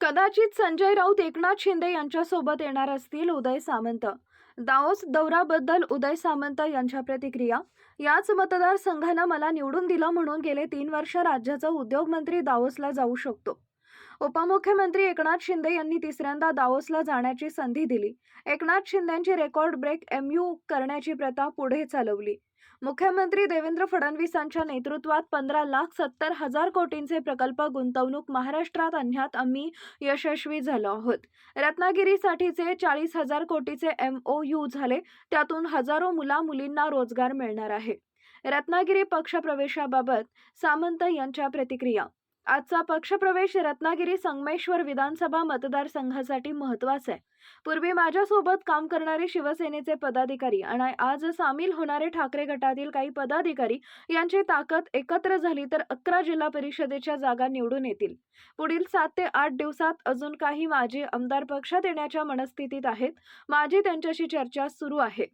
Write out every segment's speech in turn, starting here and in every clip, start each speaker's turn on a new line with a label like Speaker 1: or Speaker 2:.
Speaker 1: कदाचित संजय राऊत एकनाथ शिंदे यांच्यासोबत येणार असतील उदय सामंत. दाओस दौराबद्दल उदय सामंत यांच्या प्रतिक्रिया. याच मतदारसंघानं मला निवडून दिलं म्हणून गेले तीन वर्ष राज्याचा उद्योगमंत्री दाओसला जाऊ शकतो. उपमुख्यमंत्री एकनाथ शिंदे यांनी तिसऱ्यांदा दाओसला जाण्याची संधी दिली. एकनाथ शिंदेची रेकॉर्ड ब्रेक एमयू करण्याची प्रथा पुढे चालवली. मुख्यमंत्री देवेंद्र फडणवीसांच्या नेतृत्वात पंधरा लाख सत्तर हजार कोटींचे प्रकल्प गुंतवणूक महाराष्ट्रात आणण्यात आम्ही यशस्वी झालो आहोत. रत्नागिरीसाठीचे चाळीस हजार कोटीचे एम ओ यू झाले त्यातून हजारो मुला मुलींना रोजगार मिळणार आहे. रत्नागिरी पक्षप्रवेशाबाबत सामंत यांच्या प्रतिक्रिया आजचा पक्षप्रवेश रत्नागिरी संगमेश्वर विधानसभा मतदारसंघासाठी महत्त्वाचा आहे. पूर्वी माझ्यासोबत काम करणारे शिवसेनेचे पदाधिकारी आणि आज सामील होणारे ठाकरे गटातील काही पदाधिकारी यांची ताकद एकत्र झाली तर अकरा जिल्हा परिषदेच्या जागा निवडून येतील. पुढील सात ते आठ दिवसात अजून काही माजी आमदार पक्षात येण्याच्या मनस्थितीत आहेत. माझी त्यांच्याशी चर्चा सुरू आहे.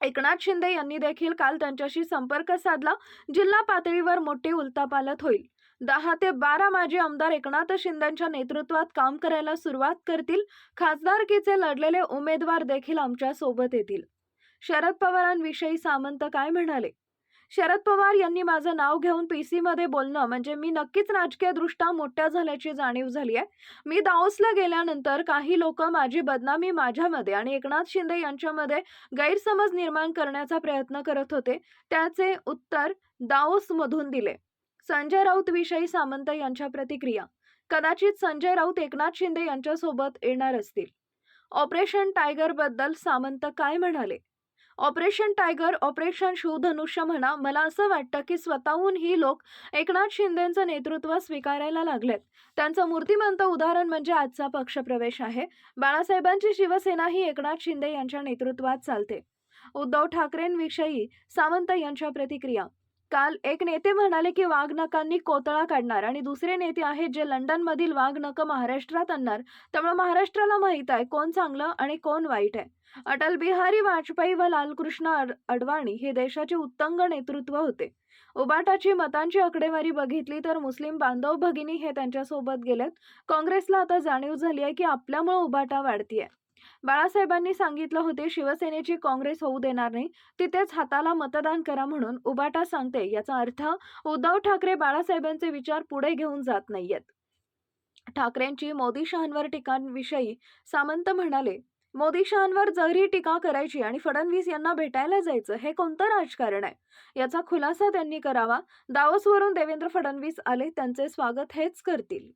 Speaker 1: एकनाथ शिंदे यांनी देखील काल त्यांच्याशी संपर्क साधला. जिल्हा पातळीवर मोठी उलतापालत होईल. दहा ते बारा माजी आमदार एकनाथ शिंदेच्या नेतृत्वात काम करायला सुरुवात करतील. खासदारकीचे लढलेले उमेदवार देखील आमच्यासोबत येतील. शरद पवारांविषयी सामंत काय म्हणाले? शरद पवार यांनी माझं नाव घेऊन पीसी मध्ये बोलणं म्हणजे मी नक्कीच राजकीयदृष्ट्या मोठ्या झाल्याची जाणीव झाली आहे. मी दाओसला गेल्यानंतर काही लोक माझी बदनामी माझ्यामध्ये आणि एकनाथ शिंदे यांच्यामध्ये गैरसमज निर्माण करण्याचा प्रयत्न करत होते. त्याचे उत्तर दाओसमधून दिले. संजय राऊत विषयी सामंत यांच्या प्रतिक्रिया. कदाचित संजय राऊत एकनाथ शिंदे यांच्यासोबत येणार असतील. ऑपरेशन टायगरबद्दल सामंत काय म्हणाले? ऑपरेशन टायगर ऑपरेशन शिवधनुष्य म्हणा मला असं वाटतं की स्वतःहून ही लोक एकनाथ शिंदेचं नेतृत्व स्वीकारायला लागलेत. त्यांचं मूर्तिमंत उदाहरण म्हणजे आजचा पक्षप्रवेश आहे. बाळासाहेबांची शिवसेना ही एकनाथ शिंदे यांच्या नेतृत्वात चालते. उद्धव ठाकरेंविषयी सामंत यांच्या प्रतिक्रिया. काल एक नेते म्हणाले की वाघनकांनी कोतळा काढणार आणि दुसरे नेते आहेत जे लंडनमधील वाघनकं महाराष्ट्रात आणणार. त्यामुळे महाराष्ट्राला माहीत आहे कोण चांगलं आणि कोण वाईट आहे. अटल बिहारी वाजपेयी व लालकृष्ण अडवाणी हे देशाचे उत्तंग नेतृत्व होते. उबाटाची मतांची आकडेवारी बघितली तर मुस्लिम बांधव भगिनी हे त्यांच्यासोबत गेलेत. काँग्रेसला आता जाणीव झाली आहे की आपल्यामुळे उबाटा वाढतीये. बाळासाहेबांनी सांगितलं होते शिवसेनेची काँग्रेस होऊ देणार नाही तिथेच हाताला मतदान करा म्हणून उबाटा सांगते याचा अर्थ उद्धव ठाकरे बाळासाहेबांचे विचार पुढे घेऊन जात नाहीयेत. ठाकरेंची मोदी शहांवर टीकांविषयी सामंत म्हणाले मोदी शहांवर जरी टीका करायची आणि फडणवीस यांना भेटायला जायचं हे कोणतं राजकारण आहे? याचा खुलासा त्यांनी करावा. दावसवरून देवेंद्र फडणवीस आले त्यांचे स्वागत हेच करतील.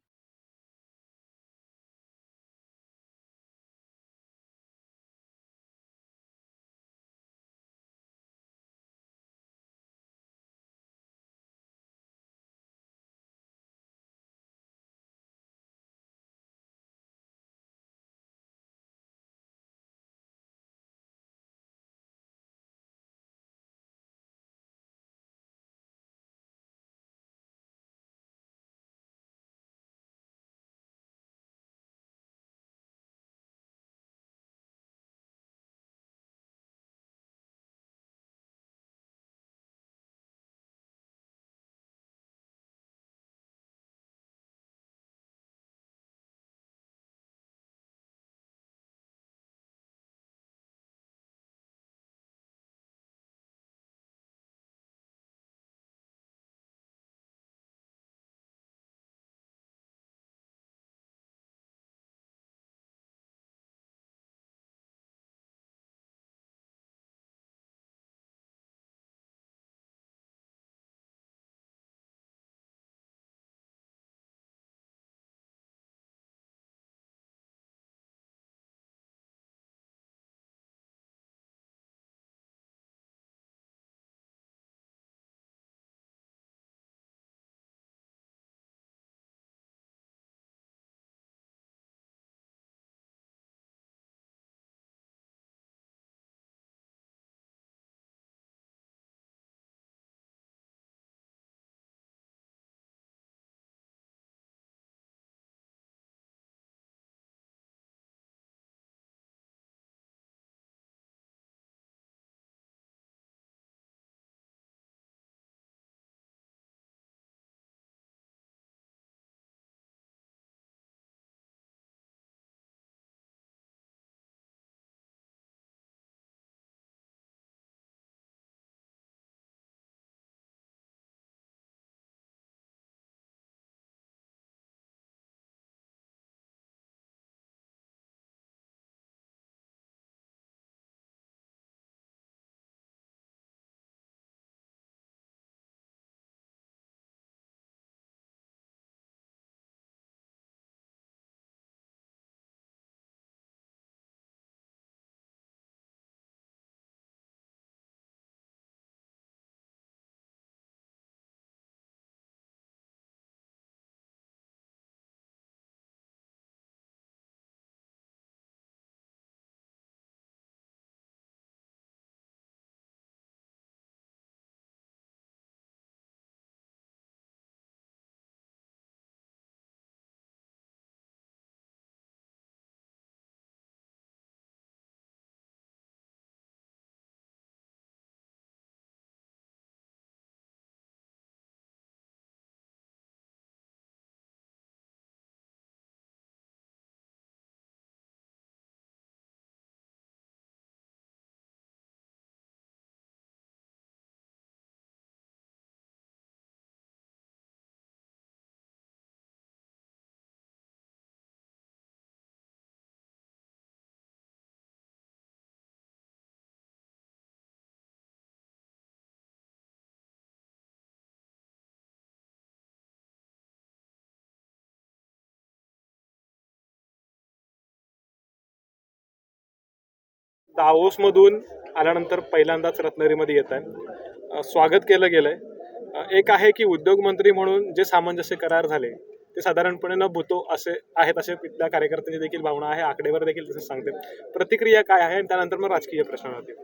Speaker 2: दाओसमधून आल्यानंतर पहिल्यांदाच रत्नागिरीमध्ये येत आहे स्वागत केलं गेलं आहे एक आहे की उद्योगमंत्री म्हणून जे सामंजस्य करार झाले ते साधारणपणे न भूतो असे आहेत असे तिथल्या कार्यकर्त्यांची देखील भावना आहे आकडेवर देखील तसं सांगते. प्रतिक्रिया काय आहे आणि त्यानंतर मग राजकीय प्रश्न राहतील.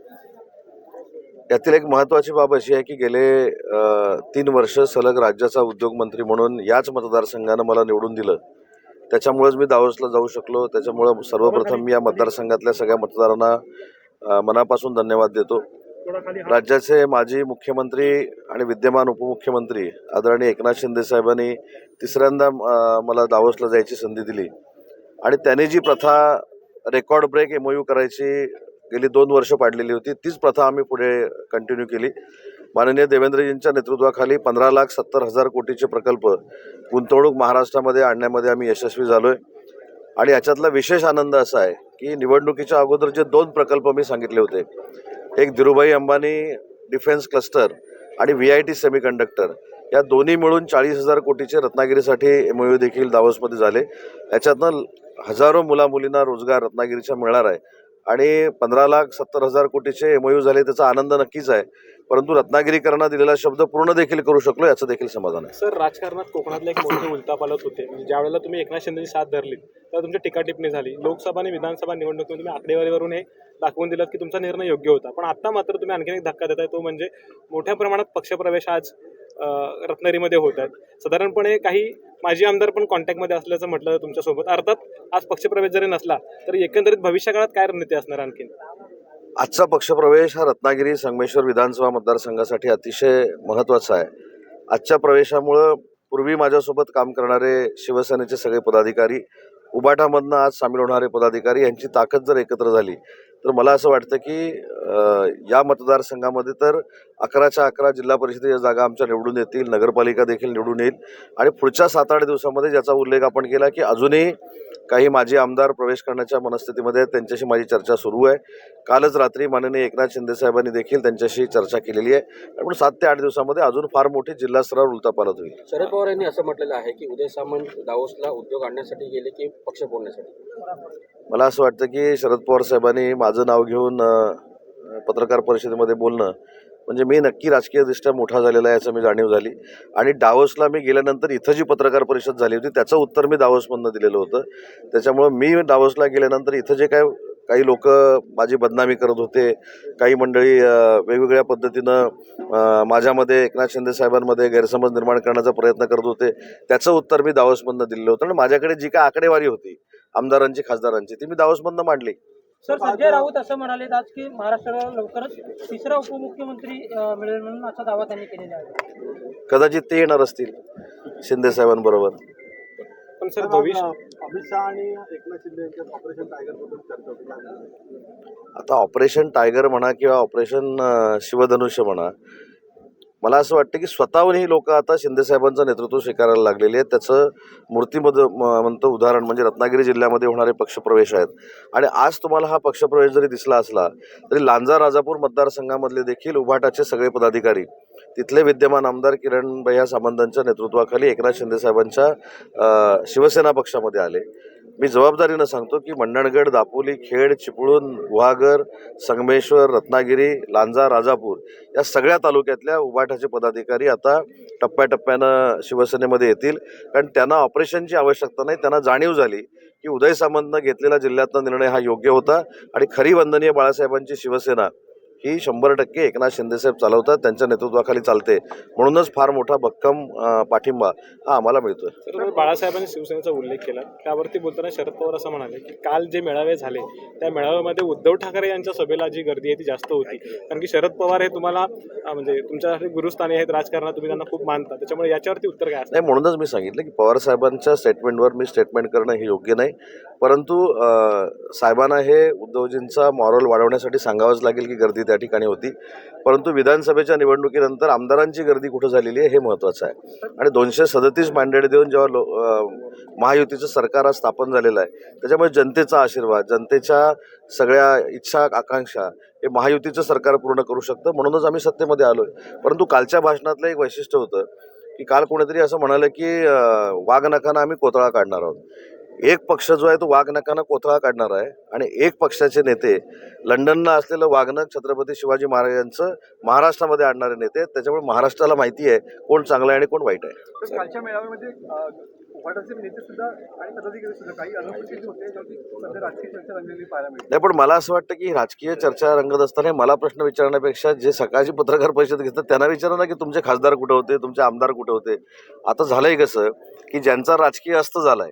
Speaker 3: यातील एक महत्त्वाची बाब अशी आहे की गेले तीन वर्ष सलग राज्याचा उद्योगमंत्री म्हणून याच मतदारसंघानं मला निवडून दिलं. त्याच्यामुळेच मी दावोसला जाऊ शकलो. त्याच्यामुळं सर्वप्रथम मी या मतदारसंघातल्या सगळ्या मतदारांना मनापासून धन्यवाद देतो. राज्याचे माजी मुख्यमंत्री आणि विद्यमान उपमुख्यमंत्री आदरणीय एकनाथ शिंदे साहेबांनी तिसऱ्यांदा मला दावोसला जायची संधी दिली. आणि त्याने जी प्रथा रेकॉर्ड ब्रेक एमओयू करायची गेली दोन वर्ष पाडलेली होती तीच प्रथा आम्ही पुढे कंटिन्यू केली. माननीय देवेंद्रजींच्या नेतृत्वाखाली पंधरा लाख सत्तर हजार कोटीचे प्रकल्प गुंतवणूक महाराष्ट्रामध्ये आणण्यामध्ये आम्ही यशस्वी झालो आहे आणि याच्यातला विशेष आनंद असा आहे की निवडणुकीच्या अगोदर जे दोन प्रकल्प मी सांगितले होते एक धीरुभाई अंबानी डिफेन्स क्लस्टर आणि व्ही आय टी सेमीकंडक्टर या दोन्ही मिळून चाळीस हजार कोटीचे रत्नागिरीसाठी एमओयू देखील दावोसमध्ये झाले. याच्यातनं हजारो मुलामुलींना रोजगार रत्नागिरीच्या मिळणार आहे. आणि पंधरा लाख सत्तर हजार कोटीचे एमओयू झाले त्याचा आनंद नक्कीच आहे. परंतु रत्नागिरीकरांना दिलेला शब्द पूर्ण देखील करू शकलो याचं देखील समाधान आहे.
Speaker 2: सर राजकारणात कोकणातले एक मोठे उलटापालट होते. म्हणजे ज्या वेळेला तुम्ही एकनाथ शिंदेची साथ धरली तेव्हा तुमची टीका टिप्पणी झाली. लोकसभा आणि विधानसभा निवडणुकीत तुम्ही आकडेवारीवरून हे दाखवून दिलं की तुमचा निर्णय योग्य होता. पण आता मात्र तुम्ही आणखी एक धक्का देताय तो म्हणजे मोठ्या प्रमाणात पक्षप्रवेश आज रत्नागिरीमध्ये होत आहेत. साधारणपणे काही माजी आमदार पण कॉन्टॅक्टमध्ये असल्याचं म्हटलं तुमच्यासोबत. अर्थात आज पक्षप्रवेश जरी नसला तरी एकंदरीत भविष्यकाळात काय रणनीती असणार आणखीन?
Speaker 3: आजचा पक्षप्रवेश हा रत्नागिरी संगमेश्वर विधानसभा मतदारसंघासाठी अतिशय महत्त्वाचा आहे. आजच्या प्रवेशामुळं पूर्वी माझ्यासोबत काम करणारे शिवसेनेचे सगळे पदाधिकारी उबाटामधनं आज सामील होणारे पदाधिकारी यांची ताकद जर एकत्र झाली तर मला असं वाटतं की या मतदारसंघामध्ये तर अकराच्या अकरा जिल्हा परिषदेच्या जागा आमच्या निवडून येतील नगरपालिका देखील निवडून येईल आणि पुढच्या सात आठ दिवसामध्ये ज्याचा उल्लेख आपण केला की अजूनही काही माजी आमदार प्रवेश करण्याच्या मनस्थितीमध्ये आहेत त्यांच्याशी माझी चर्चा सुरू आहे. कालच रात्री माननीय एकनाथ शिंदे साहेबांनी देखील त्यांच्याशी चर्चा केलेली आहे. पण सात ते आठ दिवसामध्ये अजून फार मोठी जिल्हास्तरावर स्तरावर होईल.
Speaker 4: शरद पवार यांनी असं म्हटलेलं आहे की उदय सामंत दावोसला उद्योग आणण्यासाठी गेले की पक्ष फोडण्यासाठी?
Speaker 3: मला असं वाटतं की शरद पवार साहेबांनी माझं नाव घेऊन पत्रकार परिषदेमध्ये बोलणं म्हणजे मी नक्की राजकीयदृष्ट्या मोठा झालेला आहे याचं मी जाणीव झाली. आणि डावोसला मी गेल्यानंतर इथं जी पत्रकार परिषद झाली होती त्याचं उत्तर मी डावसमधनं दिलेलं होतं. त्याच्यामुळं मी डावोसला गेल्यानंतर इथं जे काय काही लोक माझी बदनामी करत होते काही मंडळी वेगवेगळ्या पद्धतीनं माझ्यामध्ये एकनाथ शिंदे साहेबांमध्ये गैरसमज निर्माण करण्याचा प्रयत्न करत होते त्याचं उत्तर मी दावसमधनं दिलेलं होतं. आणि माझ्याकडे जी काय आकडेवारी होती आमदारांची खासदारांची. ती मी दावोसमधनं मांडली.
Speaker 5: सर संजय राऊत असं म्हणाले आज की महाराष्ट्राला लवकरच तिसरा उपमुख्यमंत्री मिळेल म्हणून असा दावा त्यांनी केलेला आहे.
Speaker 3: कदाचित ते येणार असतील शिंदे साहेबांबरोबर.
Speaker 2: पण सर भविष्य
Speaker 6: अमित शहा आणि एकनाथ शिंदे यांच्यात ऑपरेशन टायगरबद्दल चर्चा होती. काय सांगाल?
Speaker 3: आता ऑपरेशन टायगर म्हणा किंवा ऑपरेशन शिवधनुष्य म्हणा मला असं वाटतं की स्वतःहून ही लोक आता शिंदे साहेबांचं नेतृत्व स्वीकारायला लागलेली आहेत. त्याचं मूर्तिमद म्हणतो उदाहरण म्हणजे रत्नागिरी जिल्ह्यामध्ये होणारे पक्षप्रवेश आहेत. आणि आज तुम्हाला हा पक्षप्रवेश जरी दिसला असला तरी लांजा राजापूर मतदारसंघामधले देखील उभाटाचे सगळे पदाधिकारी तिथले विद्यमान आमदार किरण भैया सामंतांच्या नेतृत्वाखाली एकनाथ शिंदे साहेबांच्या शिवसेना पक्षामध्ये आले. मी जबाबदारीनं सांगतो की मंडणगड दापोली खेड चिपळूण गुहागर संगमेश्वर रत्नागिरी लांजा राजापूर या सगळ्या तालुक्यातल्या उभाठाचे पदाधिकारी आता टप्प्याटप्प्यानं शिवसेनेमध्ये येतील. कारण त्यांना ऑपरेशनची आवश्यकता नाही त्यांना जाणीव झाली की उदय सामंतनं घेतलेला जिल्ह्यातला निर्णय हा योग्य होता. आणि खरी वंदनीय बाळासाहेबांची शिवसेना ही शंभर टक्के एकनाथ शिंदेसाहेब चालवतात त्यांच्या नेतृत्वाखाली चालते. म्हणूनच फार मोठा भक्कम पाठिंबा हा आम्हाला मिळतोय.
Speaker 2: बाळासाहेबांनी शिवसेनेचा उल्लेख केला त्यावरती बोलताना शरद पवार असं म्हणाले की काल जे मेळावे झाले त्या मेळाव्यामध्ये उद्धव ठाकरे यांच्या सभेला जी गर्दी आहे ती जास्त होती. कारण की शरद पवार हे तुम्हाला म्हणजे तुमच्यासाठी गुरुस्थानी आहेत राजकारणात तुम्ही त्यांना खूप मानता. त्याच्यामुळे याच्यावरती उत्तर काय
Speaker 3: नाही म्हणूनच मी सांगितलं की पवार साहेबांच्या स्टेटमेंटवर मी स्टेटमेंट करणं हे योग्य नाही. परंतु साहेबांना हे उद्धवजींचा मॉरल वाढवण्यासाठी सांगावंच लागेल की गर्दी त्या ठिकाणी होती. परंतु विधानसभेच्या निवडणुकीनंतर आमदारांची गर्दी कुठं झालेली आहे हे महत्त्वाचं आहे. आणि दोनशे सदतीस मॅन्डेट देऊन जेव्हा लो महायुतीचं सरकार आज स्थापन झालेलं आहे त्याच्यामुळे जनतेचा आशीर्वाद जनतेच्या सगळ्या इच्छा आकांक्षा हे महायुतीचं सरकार पूर्ण करू शकतं. म्हणूनच आम्ही सत्तेमध्ये आलो आहे परंतु कालच्या भाषणातलं एक वैशिष्ट्य होतं की काल कोणीतरी असं म्हणालं की अं, वाघ नखानं आम्ही कोतळा काढणार आहोत. एक पक्ष जो आहे तो वाघ नकानं कोथळा काढणार आहे आणि एक पक्षाचे नेते लंडनला असलेलं वाघनक छत्रपती शिवाजी महाराजांचं महाराष्ट्रामध्ये आणणारे नेते. त्याच्यामुळे महाराष्ट्राला माहिती आहे कोण चांगलं आहे आणि कोण वाईट आहे
Speaker 6: कालच्या मेळाव्यामध्ये
Speaker 3: नाही पण मला असं वाटतं की राजकीय चर्चा रंगत असताना मला प्रश्न विचारण्यापेक्षा जे सकाळची पत्रकार परिषद घेतात त्यांना विचारा ना की तुमचे खासदार कुठे होते तुमचे आमदार कुठे होते आता झालंय कसं की ज्यांचा राजकीय अस्त झालाय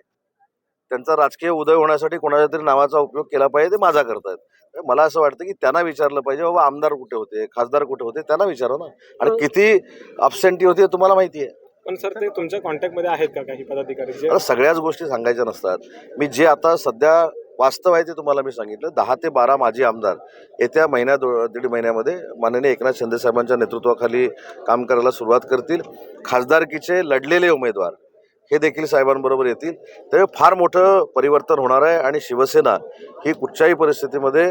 Speaker 3: त्यांचा राजकीय उदय होण्यासाठी कोणाच्या तरी नावाचा उपयोग केला पाहिजे ते माझा करतायत. मला असं वाटतं की त्यांना विचारलं पाहिजे बाबा आमदार कुठे होते? खासदार कुठे होते? त्यांना विचारा ना. आणि किती अबसेंटी होती हे तुम्हाला माहिती आहे.
Speaker 2: पण सर ते तुमच्या कॉन्टॅक्टमध्ये आहेत का काही पदाधिकारी?
Speaker 3: सगळ्याच गोष्टी सांगायच्या नसतात. मी जे आता सध्या वास्तव आहे ते तुम्हाला मी सांगितलं. दहा ते बारा माजी आमदार येत्या महिन्या दो दीड महिन्यामध्ये माननीय एकनाथ शिंदे साहेबांच्या नेतृत्वाखाली काम करायला सुरुवात करतील. खासदारकीचे लढलेले उमेदवार हे देखील साहेबांबरोबर येतील. त्यामुळे फार मोठं परिवर्तन होणार आहे आणि शिवसेना ही कुठच्याही परिस्थितीमध्ये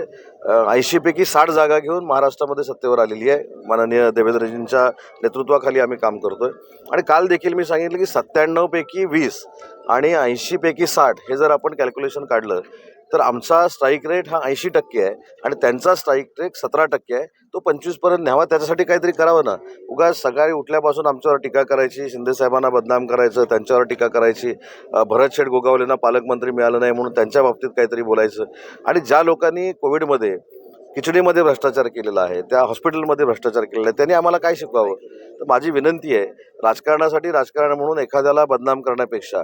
Speaker 3: ऐंशीपैकी साठ जागा घेऊन महाराष्ट्रामध्ये सत्तेवर आलेली आहे. माननीय देवेंद्रजींच्या नेतृत्वाखाली आम्ही काम करतोय. आणि काल देखील मी सांगितलं की सत्त्याण्णवपैकी वीस आणि ऐंशीपैकी साठ हे जर आपण कॅल्क्युलेशन काढलं तर आमचा स्ट्राईक रेट हा ऐंशी टक्के आहे आणि त्यांचा स्ट्राईक रेट सतरा टक्के आहे. तो पंचवीसपर्यंत न्यावा त्याच्यासाठी काहीतरी करावं ना. उगा सकाळी उठल्यापासून आमच्यावर टीका करायची शिंदे साहेबांना बदनाम करायचं त्यांच्यावर टीका करायची भरत शेठ गोगावलेंना पालकमंत्री मिळालं नाही म्हणून त्यांच्या बाबतीत काहीतरी बोलायचं. आणि ज्या लोकांनी कोविडमध्ये खिचडीमध्ये भ्रष्टाचार केलेला आहे त्या हॉस्पिटलमध्ये भ्रष्टाचार केलेला आहे त्यांनी आम्हाला काय शिकवावं? तर माझी विनंती आहे राजकारणासाठी राजकारण म्हणून एखाद्याला बदनाम करण्यापेक्षा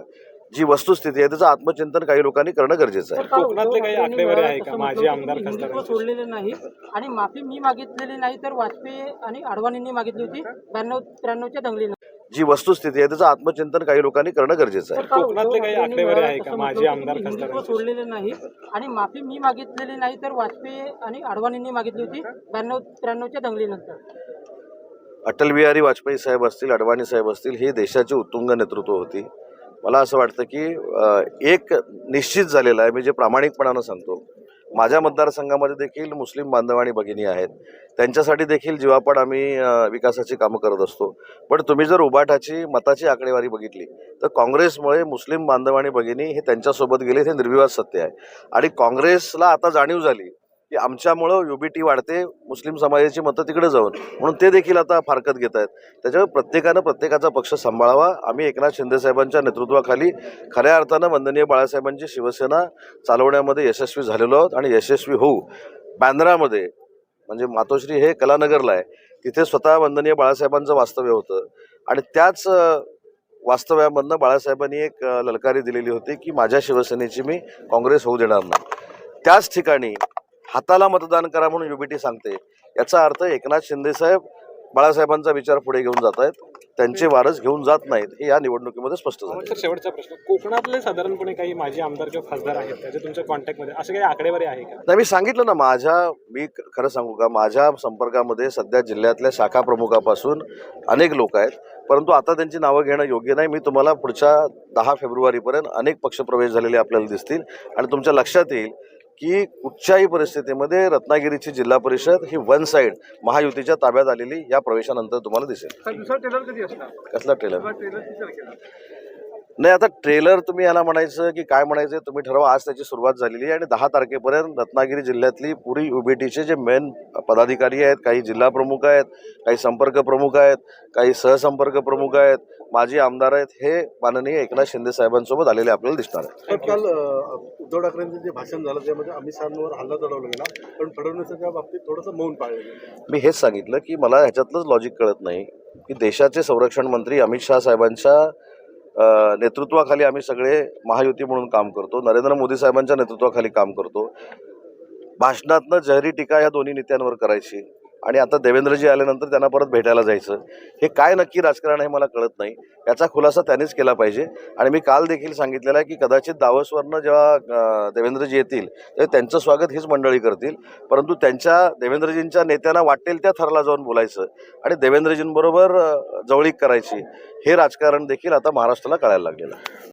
Speaker 3: जी वस्तुस्थिती आहे त्याचं आत्मचिंतन काही लोकांनी करणं गरजेचं आहे.
Speaker 2: कोकणातले काही आकडेवारी का?
Speaker 5: म्हटलं
Speaker 2: आमदार खासदार
Speaker 5: सोडलेले नाही आणि माफी मी मागितलेली नाही तर वाजपेयी आणि अडवाणींनी मागितली होती. ब्याण्णव त्र्याण्णवच्या दंगलीनं.
Speaker 3: जी वस्तुस्थिती आहे त्याचं आत्मचिंतन काही लोकांनी करणं गरजेचं आहे.
Speaker 2: कोकणातले काही आकडेवारी आहे का?
Speaker 5: म्हटलं
Speaker 2: आमदार खासदार
Speaker 5: सोडलेले नाही आणि माफी मी मागितलेली नाही तर वाजपेयी आणि अडवाणींनी मागितली होती ब्याण्णव त्र्याण्णवच्या दंगलीनंतर.
Speaker 3: अटल बिहारी वाजपेयी साहेब असतील अडवाणी साहेब असतील ही देशाची उत्तुंग नेतृत्व होती. मला असं वाटतं की एक निश्चित झालेलं आहे मी जे प्रामाणिकपणानं सांगतो माझ्या मतदारसंघामध्ये देखील मुस्लिम बांधव आणि भगिनी आहेत. त्यांच्यासाठी देखील जीवापाड आम्ही विकासाची कामं करत असतो. पण तुम्ही जर उबाठाची मताची आकडेवारी बघितली तर काँग्रेसमुळे मुस्लिम बांधव आणि भगिनी हे त्यांच्यासोबत गेले हे निर्विवाद सत्य आहे. आणि काँग्रेसला आता जाणीव झाली की आमच्यामुळं युबीटी वाढते मुस्लिम समाजाची मतं तिकडे जाऊन. म्हणून ते देखील आता फारकत घेत आहेत. त्याच्यामुळे प्रत्येकानं प्रत्येकाचा पक्ष सांभाळावा. आम्ही एकनाथ शिंदेसाहेबांच्या नेतृत्वाखाली खऱ्या अर्थानं वंदनीय बाळासाहेबांची शिवसेना चालवण्यामध्ये यशस्वी झालेलो आहोत आणि यशस्वी होऊ. बँद्रामध्ये म्हणजे मातोश्री हे कलानगरला आहे. तिथे स्वतः वंदनीय बाळासाहेबांचं वास्तव्य होतं. आणि त्याच वास्तव्यामधनं बाळासाहेबांनी एक ललकारी दिलेली होती की माझ्या शिवसेनेची मी काँग्रेस होऊ देणार नाही. त्याच ठिकाणी हाताला मतदान करा म्हणून युबीटी सांगते. याचा अर्थ एकनाथ शिंदे साहेब बाळासाहेबांचा विचार पुढे घेऊन जात आहेत. त्यांचे वारस घेऊन जात नाहीत हे या निवडणुकीमध्ये स्पष्ट झालं
Speaker 2: शेवटचा प्रश्न. कोकणातले साधारणपणे काही माजी आमदार किंवा खासदार आहेत त्याचे तुमच्या कॉन्टॅक्टमध्ये असे काही आकडेवारी आहे का?
Speaker 3: नाही मी सांगितलं ना माझ्या मी खरं सांगू का माझ्या संपर्कामध्ये सध्या जिल्ह्यातल्या शाखा प्रमुखापासून अनेक लोक आहेत. परंतु आता त्यांची नावं घेणं योग्य नाही. मी तुम्हाला पुढच्या दहा फेब्रुवारीपर्यंत अनेक पक्षप्रवेश झालेले आपल्याला दिसतील. आणि तुमच्या लक्षात येईल की कुठच्याही परिस्थितीमध्ये रत्नागिरीची जिल्हा परिषद ही वन साईड महायुतीच्या ताब्यात आलेली या प्रवेशानंतर तुम्हाला दिसेल. कसला ट्रेलर नाही आता ट्रेलर तुम्ही याला म्हणायचं की काय म्हणायचं तुम्ही ठरवा. आज त्याची सुरुवात झालेली आहे आणि दहा तारखेपर्यंत रत्नागिरी जिल्ह्यातली पुरी युबीटीचे जे मेन पदाधिकारी आहेत काही जिल्हा प्रमुख आहेत काही संपर्क प्रमुख आहेत काही सहसंपर्क प्रमुख आहेत माजी आमदार आहेत हे माननीय एकनाथ शिंदे साहेबांसोबत आलेले आपल्याला दिसणार आहे.
Speaker 6: काल उद्धव ठाकरेंचं जे भाषण झालं त्यामध्ये अमित शहांवर हल्ला चढवला गेला पण फडणवीसांच्या बाबतीत थोडंसं मौन पाळलं
Speaker 3: मी हेच सांगितलं की मला ह्याच्यातलंच लॉजिक कळत नाही की देशाचे संरक्षण मंत्री अमित शहा साहेबांच्या नेतृत्वाखाली आम्ही सगळे महायुती म्हणून काम करतो नरेंद्र मोदी साहेबांच्या नेतृत्वाखाली काम करतो. भाषणातनं जहरी टीका या दोन्ही नेत्यांवर करायची. आणि आता देवेंद्रजी आल्यानंतर त्यांना परत भेटायला जायचं. हे काय नक्की राजकारण आहे मला कळत नाही. याचा खुलासा त्यांनीच केला पाहिजे. आणि मी काल देखील सांगितलेलं आहे की कदाचित दावसवरनं जेव्हा देवेंद्रजी येतील तेव्हा त्यांचं स्वागत हीच मंडळी करतील. परंतु त्यांच्या देवेंद्रजींच्या नेत्यांना वाटेल त्या थरला जाऊन बोलायचं आणि देवेंद्रजींबरोबर जवळीक करायची हे राजकारण देखील आता महाराष्ट्राला कळायला लागलेलं आहे.